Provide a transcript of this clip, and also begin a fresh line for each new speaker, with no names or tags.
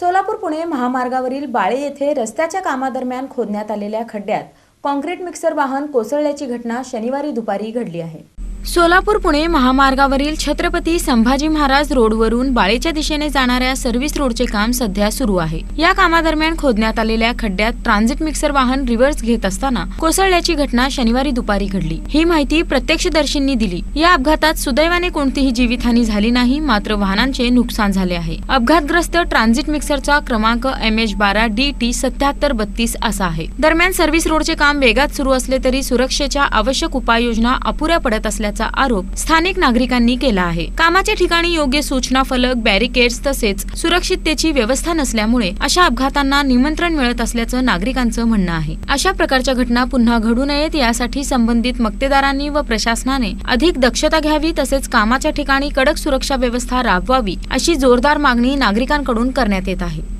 सोलापूर पुणे महामार्गावरील बाळे येथे रस्त्याच्या कामादरम्यान खोदण्यात आलेल्या खड्ड्यात कॉन्क्रीट मिक्सर वाहन कोसळल्याची घटना शनिवारी दुपारी घडली आहे. सोलापूर पुणे महामार्गावरील छत्रपती संभाजी महाराज रोडवरून बाळेच्या दिशेने जाणाऱ्या सर्व्हिस रोडचे काम सध्या सुरू आहे. या कामादरम्यान खोदण्यात आलेल्या खड्ड्यात ट्रान्झिट मिक्सर वाहन रिव्हर्स घेत असताना कोसळल्याची घटना शनिवारी दुपारी घडली. ही माहिती प्रत्यक्षदर्शींनी दिली. या अपघातात सुदैवाने कोणतीही जीवितहानी झाली नाही मात्र वाहनांचे नुकसान झाले आहे. अपघातग्रस्त ट्रान्झिट मिक्सरचा क्रमांक एम एच बारा डी टी सत्याहत्तर बत्तीस असा आहे. दरम्यान सर्व्हिस रोडचे काम वेगात सुरू असले तरी सुरक्षेच्या आवश्यक उपाययोजना अपुऱ्या पडत असल्या असल्याचा आरोप स्थानिक नागरिकांनी केला आहे. कामाच्या ठिकाणी योग्य सूचना फलक बॅरिकेड्स तसेच सुरक्षिततेची व्यवस्था नसल्यामुळे अशा अपघातांना निमंत्रण मिळत असल्याचं नागरिकांचं म्हणणं आहे. अशा प्रकारच्या घटना पुन्हा घडू नयेत यासाठी संबंधित मक्तेदारांनी व प्रशासनाने अधिक दक्षता घ्यावी तसेच कामाच्या ठिकाणी कडक सुरक्षा व्यवस्था राबवावी अशी जोरदार मागणी नागरिकांकडून करण्यात येत आहे.